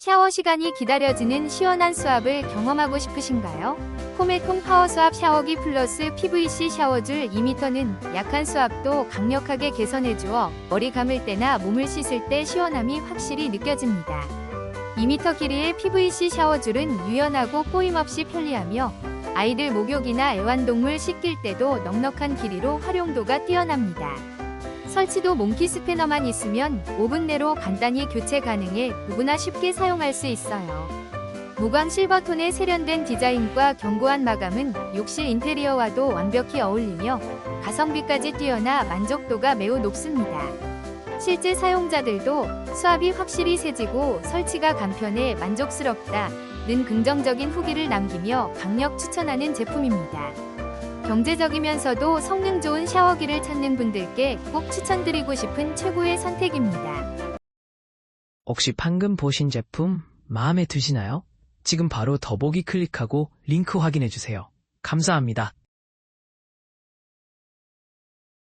샤워 시간이 기다려지는 시원한 수압을 경험하고 싶으신가요? 코메통 파워 수압 샤워기 플러스 PVC 샤워줄 2m는 약한 수압도 강력하게 개선해주어 머리 감을 때나 몸을 씻을 때 시원함이 확실히 느껴집니다. 2m 길이의 PVC 샤워줄은 유연하고 꼬임 없이 편리하며 아이들 목욕이나 애완동물 씻길 때도 넉넉한 길이로 활용도가 뛰어납니다. 설치도 몽키 스패너만 있으면 5분 내로 간단히 교체 가능해 누구나 쉽게 사용할 수 있어요. 무광 실버톤의 세련된 디자인과 견고한 마감은 욕실 인테리어와도 완벽히 어울리며 가성비까지 뛰어나 만족도가 매우 높습니다. 실제 사용자들도 수압이 확실히 세지고 설치가 간편해 만족스럽다는 긍정적인 후기를 남기며 강력 추천하는 제품입니다. 경제적이면서도 성능 좋은 샤워기를 찾는 분들께 꼭 추천드리고 싶은 최고의 선택입니다. 혹시 방금 보신 제품 마음에 드시나요? 지금 바로 더보기 클릭하고 링크 확인해주세요. 감사합니다.